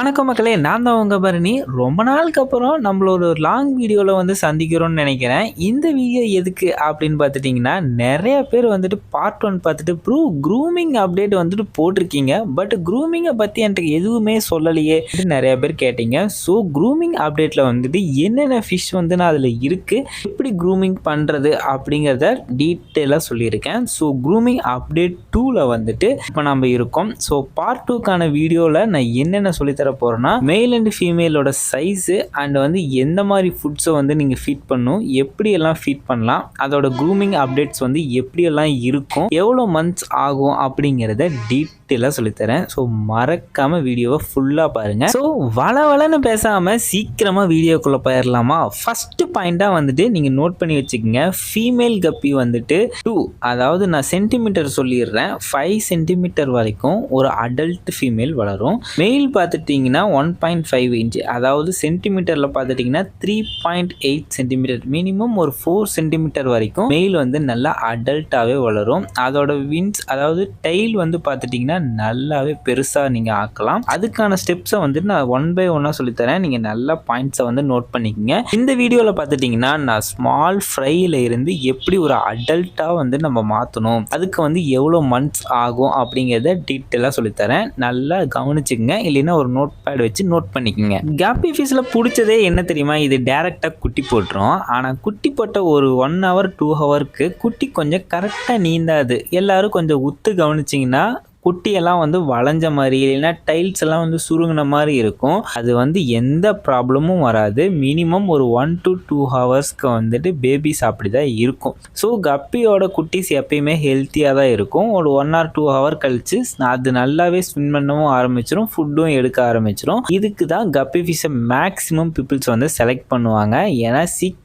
வணக்கம் மக்களே நான் தான் உங்கள் பரணி. ரொம்ப நாளுக்கு அப்புறம் நம்மளோட ஒரு லாங் வீடியோவில் வந்து சந்திக்கிறோம்னு நினைக்கிறேன். இந்த வீடியோ எதுக்கு அப்படின்னு பார்த்துட்டிங்கன்னா நிறைய பேர் வந்துட்டு பார்ட் ஒன் பார்த்துட்டு ப்ரூ க்ரூமிங் அப்டேட் வந்துட்டு போட்டிருக்கீங்க. பட் க்ரூமிங்கை பற்றி என்கிட்ட எதுவுமே சொல்லலையே நிறைய பேர் கேட்டீங்க. ஸோ க்ரூமிங் அப்டேட்டில் வந்துட்டு என்னென்ன ஃபிஷ் வந்து நான் அதில் இருக்குது எப்படி க்ரூமிங் பண்ணுறது அப்படிங்கிறத டீட்டெயிலாக சொல்லியிருக்கேன். ஸோ க்ரூமிங் அப்டேட் டூவில் வந்துட்டு இப்போ நம்ம இருக்கோம். ஸோ பார்ட் டூக்கான வீடியோவில் நான் என்னென்ன தர போகிறோன்னா மேல் அண்ட் ஃபீமேலோட சைஸு அண்ட் வந்து எந்த மாதிரி ஃபுட்ஸை வந்து நீங்கள் ஃபீட் பண்ணும் எப்படியெல்லாம் ஃபீட் பண்ணலாம் அதோட க்ரூமிங் அப்டேட்ஸ் வந்து எப்படியெல்லாம் இருக்கும் எவ்வளோ மந்த்ஸ் ஆகும் அப்படிங்கிறத டீட்டெயிலாக சொல்லித்தரேன். ஸோ மறக்காமல் வீடியோவை ஃபுல்லாக பாருங்கள் ஸோ வள வளன்னு பேசாமல் சீக்கிரமாக வீடியோக்குள்ளே போயிடலாமா ஃபஸ்ட்டு பாயிண்ட்டாக வந்துட்டு நீங்கள் நோட் பண்ணி வச்சுக்கோங்க. ஃபீமேல் கப்பி வந்துட்டு டூ அதாவது நான் சென்டிமீட்டர் சொல்லிடுறேன். ஃபைவ் சென்டிமீட்டர் வரைக்கும் ஒரு அடல்ட் ஃபீமேல் வளரும். மெயில் பார்த்துட்டு பார்த்தீங்கன்னா ஒன் பாயிண்ட் ஃபைவ் இன்ச்சு அதாவது சென்டிமீட்டரில் பார்த்துட்டிங்கன்னா three point eight centimetre minimum ஒரு ஃபோர் சென்டிமீட்டர் வரைக்கும் மெயில் வந்து நல்லா அடல்ட்டாகவே வளரும். அதோட வின்ஸ் அதாவது டைல் வந்து பார்த்துட்டிங்கன்னா நல்லாவே பெருசாக நீங்கள் ஆக்கலாம். அதுக்கான ஸ்டெப்ஸை வந்து நான் ஒன் பை ஒன்னாக சொல்லித்தரேன். நீங்கள் நல்ல பாயிண்ட்ஸை வந்து நோட் பண்ணிக்கோங்க. இந்த வீடியோவில் பார்த்துட்டிங்கன்னா நான் ஸ்மால் ஃப்ரையில் இருந்து எப்படி ஒரு அடல்ட்டாக வந்து நம்ம மாற்றணும் அதுக்கு வந்து எவ்வளோ மந்த்ஸ் ஆகும் அப்படிங்கிறத டீட்டெயிலாக சொல்லித்தரேன். நல்லா கவனிச்சுக்கங்க. இல்லைன்னா ஒரு நோட் பேட் வச்சு நோட் பண்ணிக்கோங்க. கேப்பி ஃபீஸில் பிடிச்சதே என்ன தெரியுமா? இது டேரெக்டாக குட்டி போட்டுரும். ஆனால் குட்டி போட்ட ஒரு ஒன் ஹவர் டூ ஹவருக்கு குட்டி கொஞ்சம் கரெக்டாக நீந்தாது. எல்லோரும் கொஞ்சம் உத்து கவனிச்சிங்கன்னா குட்டியெல்லாம் வந்து வளைஞ்ச மாதிரி இல்லைன்னா டைல்ஸ் எல்லாம் வந்து சுருங்கின மாதிரி இருக்கும். அது வந்து எந்த ப்ராப்ளமும் வராது. மினிமம் ஒரு ஒன் டு டூ ஹவர்ஸ்க்கு வந்துட்டு பேபிஸ் அப்படி தான் இருக்கும். ஸோ கப்பியோட குட்டிஸ் எப்பயுமே ஹெல்த்தியாக தான் இருக்கும். ஒரு ஒன் ஆர் டூ ஹவர் கழிச்சு அது நல்லாவே ஸ்விம் பண்ணவும் ஆரம்பிச்சிடும் ஃபுட்டும் எடுக்க ஆரம்பிச்சிடும் இதுக்கு தான் கப்பி ஃபிஷ்ஷை மேக்ஸிமம் பீப்புள்ஸ் வந்து செலக்ட் பண்ணுவாங்க. ஏன்னா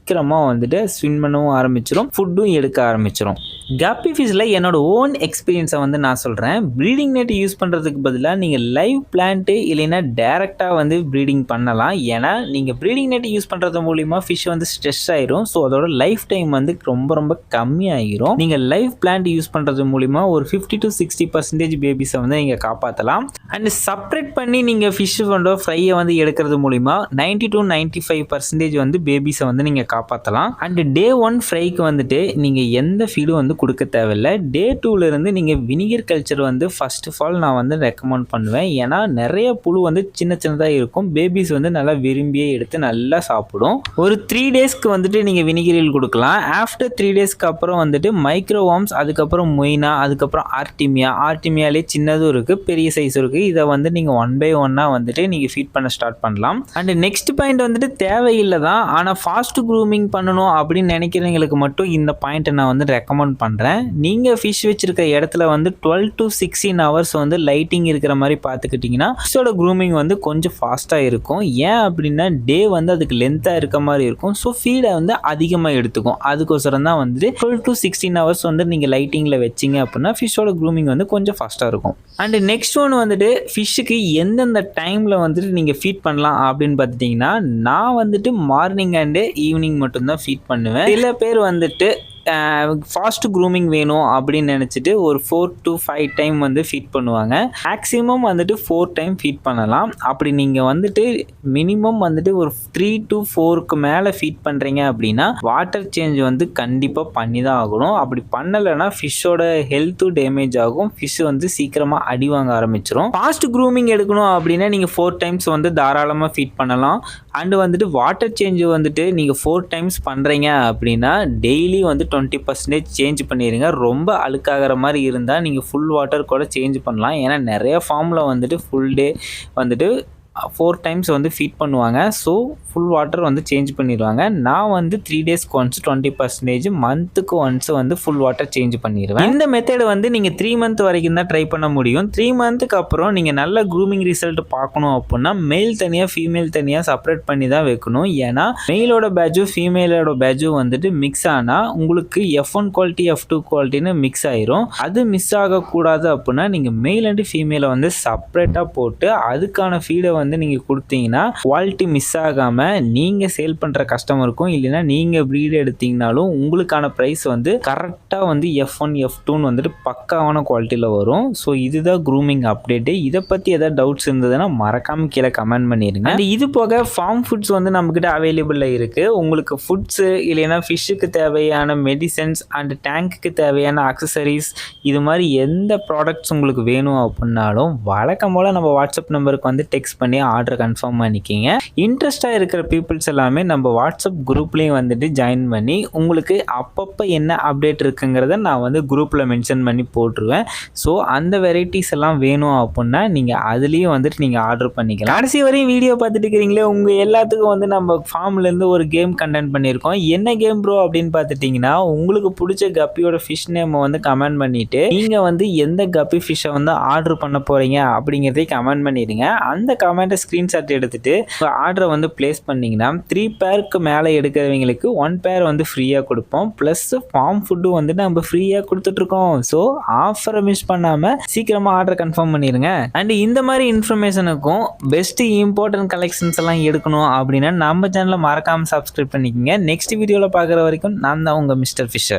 சீக்கிரமாக வந்துட்டு ஸ்விம் பண்ணவும் ஆரம்பிச்சிடும் ஃபுட்டும் எடுக்க ஆரம்பிச்சிடும் கப்பி ஃபிஷில் என்னோட ஓன் எக்ஸ்பீரியன்ஸை வந்து நான் சொல்கிறேன் ப்ரீடிங் நெட் யூஸ் பண்ணுறதுக்கு பதிலாக நீங்கள் லைவ் பிளான்ட்டு இல்லைன்னா டேரெக்டாக வந்து ப்ரீடிங் பண்ணலாம். ஏன்னா நீங்கள் ப்ரீடிங் நெட் யூஸ் பண்ணுறது மூலிமா ஃபிஷ் வந்து ஸ்ட்ரெஸ் ஆயிரும். ஸோ அதோட லைஃப் டைம் வந்து ரொம்ப ரொம்ப கம்மியாகிரும் நீங்கள் லைவ் பிளான்ட் யூஸ் பண்ணுறது மூலிமா ஒரு ஃபிஃப்டி டு சிக்ஸ்டி பர்சன்டேஜ் பேபிஸை வந்து நீங்கள் காப்பாற்றலாம் அண்ட் செப்பரேட் பண்ணி நீங்கள் ஃபிஷ் கொண்டோ ஃப்ரையை வந்து எடுக்கிறது மூலிமா ninety to ninety five percentage வந்து பேபிஸை வந்து நீங்கள் காப்பாற்றலாம் அண்ட் டே ஒன் ஃப்ரைக்கு வந்துட்டு நீங்கள் எந்த ஃபீடும் வந்து கொடுக்க தேவையில்லை. டே டூலேருந்து நீங்கள் வினிகர் கல்ச்சர் வந்து ஃபர்ஸ்ட் ஆஃப் ஆல் நான் வந்து ரெக்கமெண்ட் பண்ணுவேன். ஏன்னா நிறைய புழு வந்து சின்ன சின்னதாக இருக்கும். பேபிஸ் வந்து நல்லா விரும்பியே எடுத்து நல்லா சாப்பிடும். ஒரு த்ரீ டேஸ்க்கு வந்துட்டு நீங்கள் வினிகரில் கொடுக்கலாம். ஆஃப்டர் த்ரீ டேஸ்க்கு அப்புறம் வந்துட்டு மைக்ரோவாம்ஸ் அதுக்கப்புறம் மொய்னா அதுக்கப்புறம் ஆர்டிமியா ஆர்டிமியாலே சின்னதும் இருக்குது பெரிய சைஸ் இருக்குது இதை வந்து நீங்கள் ஒன் பை ஒன்னாக வந்துட்டு நீங்கள் ஃபீட் பண்ண ஸ்டார்ட் பண்ணலாம். அண்ட் நெக்ஸ்ட் பாயிண்ட் வந்துட்டு தேவையில்லை தான். ஆனால் ஃபாஸ்ட் க்ரூமிங் பண்ணணும் அப்படின்னு நினைக்கிறவங்களுக்கு மட்டும் இந்த பாயிண்ட்டை நான் வந்து ரெக்கமெண்ட் பண்ணுறேன் நீங்கள் ஃபிஷ் வச்சுருக்க இடத்துல வந்து டுவெல் டு சிக்ஸ்டீன் ஹவர்ஸ் வந்து லைட்டிங் இருக்கிற மாதிரி பார்த்துக்கிட்டிங்கன்னா ஃபிஷ்ஷோட க்ரூமிங் வந்து கொஞ்சம் ஃபாஸ்ட்டாக இருக்கும். ஏன் அப்படின்னா டே வந்து அதுக்கு லென்த்தாக இருக்க மாதிரி இருக்கும். ஸோ ஃபீடை வந்து அதிகமாக எடுத்துக்கும். அதுக்கோசரம் தான் வந்துட்டு டுவெல் டு சிக்ஸ்டீன் ஹவர்ஸ் வந்து நீங்கள் லைட்டிங்கில் வச்சிங்க அப்படின்னா ஃபிஷ்ஷோட க்ரூமிங் வந்து கொஞ்சம் ஃபாஸ்ட்டாக இருக்கும். அண்ட் நெக்ஸ்ட் ஒன் வந்துட்டு ஃபிஷ்ஷுக்கு எந்தெந்த டைமில் வந்துட்டு நீங்கள் ஃபீட் பண்ணலாம் அப்படின்னு பார்த்துட்டிங்கன்னா நான் வந்துட்டு மார்னிங் அண்டு ஈவினிங் மட்டும்தான் ஃபீட் பண்ணுவேன். சில பேர் வந்துட்டு ஃபாஸ்ட் க்ரூமிங் வேணும் அப்படின்னு நினச்சிட்டு ஒரு ஃபோர் டு ஃபைவ் டைம் வந்து ஃபீட் பண்ணுவாங்க. மேக்ஸிமம் வந்துட்டு ஃபோர் டைம் ஃபீட் பண்ணலாம். அப்படி நீங்கள் வந்துட்டு மினிமம் வந்துட்டு ஒரு த்ரீ டு ஃபோருக்கு மேலே ஃபீட் பண்ணுறீங்க அப்படின்னா வாட்டர் சேஞ்ச் வந்து கண்டிப்பாக பண்ணி தான் ஆகணும். அப்படி பண்ணலைன்னா ஃபிஷ்ஷோட ஹெல்த்தும் டேமேஜ் ஆகும். ஃபிஷ் வந்து சீக்கிரமாக அடி வாங்க ஆரம்பிச்சிடும் ஃபாஸ்ட் க்ரூமிங் எடுக்கணும் அப்படின்னா நீங்கள் ஃபோர் டைம்ஸ் வந்து தாராளமாக ஃபீட் பண்ணலாம். அண்டு வந்துட்டு வாட்டர் சேஞ்சு வந்துட்டு நீங்கள் ஃபோர் டைம்ஸ் பண்ணுறீங்க அப்படின்னா டெய்லி வந்து டுவெண்ட்டி பர்சன்டேஜ் சேஞ்ச் பண்ணிடுங்க ரொம்ப அழுக்காகிற மாதிரி இருந்தால் நீங்கள் ஃபுல் வாட்டர் கூட சேஞ்ச் பண்ணலாம். ஏன்னா நிறைய ஃபார்மில் வந்துட்டு ஃபுல் டே வந்துட்டு ஃபோர் டைம்ஸ் வந்து ஃபீட் பண்ணுவாங்க. ஸோ ஃபுல் வாட்டர் வந்து சேஞ்ச் பண்ணிடுவாங்க. நான் வந்து த்ரீ டேஸ்க்கு ஒன்ஸ் டுவெண்ட்டி பர்சன்டேஜ் மந்த்துக்கு ஒன்ஸ் வந்து ஃபுல் வாட்டர் சேஞ்ச் பண்ணிடுவேன். இந்த மெத்தட் வந்து நீங்கள் த்ரீ மந்த் வரைக்கும் தான் ட்ரை பண்ண முடியும். த்ரீ மந்த்துக்கு அப்புறம் நீங்கள் நல்ல க்ரூமிங் ரிசல்ட் பார்க்கணும் அப்படின்னா மெயில் தனியாக ஃபீமேல் தனியாக செப்பரேட் பண்ணி தான் வைக்கணும். ஏன்னா மெயிலோட பேட்சும் ஃபீமேலோட பேட்சும் வந்துட்டு மிக்ஸ் ஆனால் உங்களுக்கு F one quality F two குவாலிட்டின்னு mix ஆயிரும். அது மிஸ் ஆகக்கூடாது அப்படின்னா நீங்கள் மெயில் அண்ட் ஃபீமேலை வந்து செப்பரேட்டாக போட்டு அதுக்கான ஃபீடை வந்து வந்து நீங்கள் கொடுத்தீங்கன்னா குவாலிட்டி மிஸ் ஆகாமல் நீங்கள் சேல் பண்ணுற கஸ்டமருக்கும் இல்லைன்னா நீங்கள் ப்ரீடு எடுத்தீங்கனாலும் உங்களுக்கான ப்ரைஸ் வந்து கரெக்டாக வந்து எஃப் ஒன் எஃப் டூன்னு வந்துட்டு பக்காவான குவாலிட்டியில் வரும். ஸோ இதுதான் க்ரூமிங் அப்டேட்டு இதை பற்றி எதாவது டவுட்ஸ் இருந்ததுன்னா மறக்காமல் கீழே கமெண்ட் பண்ணிடுங்க அண்ட் இது போக ஃபார்ம் ஃபுட்ஸ் வந்து நம்மக்கிட்ட அவைலபிளில் இருக்குது உங்களுக்கு ஃபுட்ஸு இல்லைன்னா ஃபிஷ்ஷுக்கு தேவையான மெடிசன்ஸ் அண்ட் டேங்க்குக்கு தேவையான அக்சசரிஸ் இது மாதிரி எந்த ப்ராடக்ட்ஸ் உங்களுக்கு வேணும் அப்படின்னாலும் வழக்கம் போல் நம்ம வாட்ஸ்அப் நம்பருக்கு வந்து டெக்ஸ்ட் பண்ணி ஆர்டர் கன்ஃபார்ம் பண்ணிக்கிங்க. இன்ட்ரெஸ்டாக இருக்கிற பீப்புள்ஸ் எல்லாமே நம்ம வாட்ஸ்அப் குரூப்லேயும் வந்துட்டு ஜாயின் பண்ணி உங்களுக்கு அப்பப்போ என்ன அப்டேட் இருக்குங்கிறத நான் வந்து குரூப்பில் மென்ஷன் பண்ணி போட்டுருவேன். ஸோ அந்த வெரைட்டிஸ் எல்லாம் வேணும் அப்படின்னா நீங்கள் அதுலேயும் வந்துட்டு நீங்கள் ஆர்டர் பண்ணிக்கலாம். கடைசி வரையும் வீடியோ பார்த்துட்டு இருக்கிறீங்களே உங்கள் எல்லாத்துக்கும் வந்து நம்ம ஃபார்ம்லேருந்து ஒரு கேம் கண்டென்ட் பண்ணியிருக்கோம். என்ன கேம் ப்ரோ அப்படின்னு பார்த்துட்டிங்கன்னா உங்களுக்கு பிடிச்ச கப்பியோட ஃபிஷ் நேமை வந்து கமெண்ட் பண்ணிவிட்டு நீங்கள் வந்து எந்த கப்பி ஃபிஷ்ஷை வந்து ஆர்டர் பண்ண போகிறீங்க அப்படிங்கிறதையும் கமெண்ட் பண்ணிடுங்க. அந்த கமெண்ட் கமெண்ட்டை ஸ்க்ரீன்ஷாட் எடுத்துகிட்டு உங்கள் ஆர்டரை வந்து ப்ளேஸ் பண்ணிங்கன்னா த்ரீ பேருக்கு மேலே எடுக்கிறவங்களுக்கு ஒன் பேர் வந்து ஃப்ரீயாக கொடுப்போம். ப்ளஸ் ஃபார்ம் ஃபுட்டும் வந்து நம்ம ஃப்ரீயாக கொடுத்துட்ருக்கோம். ஸோ ஆஃபரை மிஸ் பண்ணாமல் சீக்கிரமாக ஆர்டர் கன்ஃபார்ம் பண்ணிடுங்க அண்ட் இந்த மாதிரி இன்ஃபர்மேஷனுக்கும் பெஸ்ட்டு இம்பார்ட்டன்ட் கலெக்ஷன்ஸ் எல்லாம் எடுக்கணும் அப்படின்னா நம்ம சேனலை மறக்காமல் சப்ஸ்கிரைப் பண்ணிக்கோங்க. நெக்ஸ்ட் வீடியோவில் பார்க்குற வரைக்கும் நான் தான் உங்கள் மிஸ்டர் ஃபிஷர்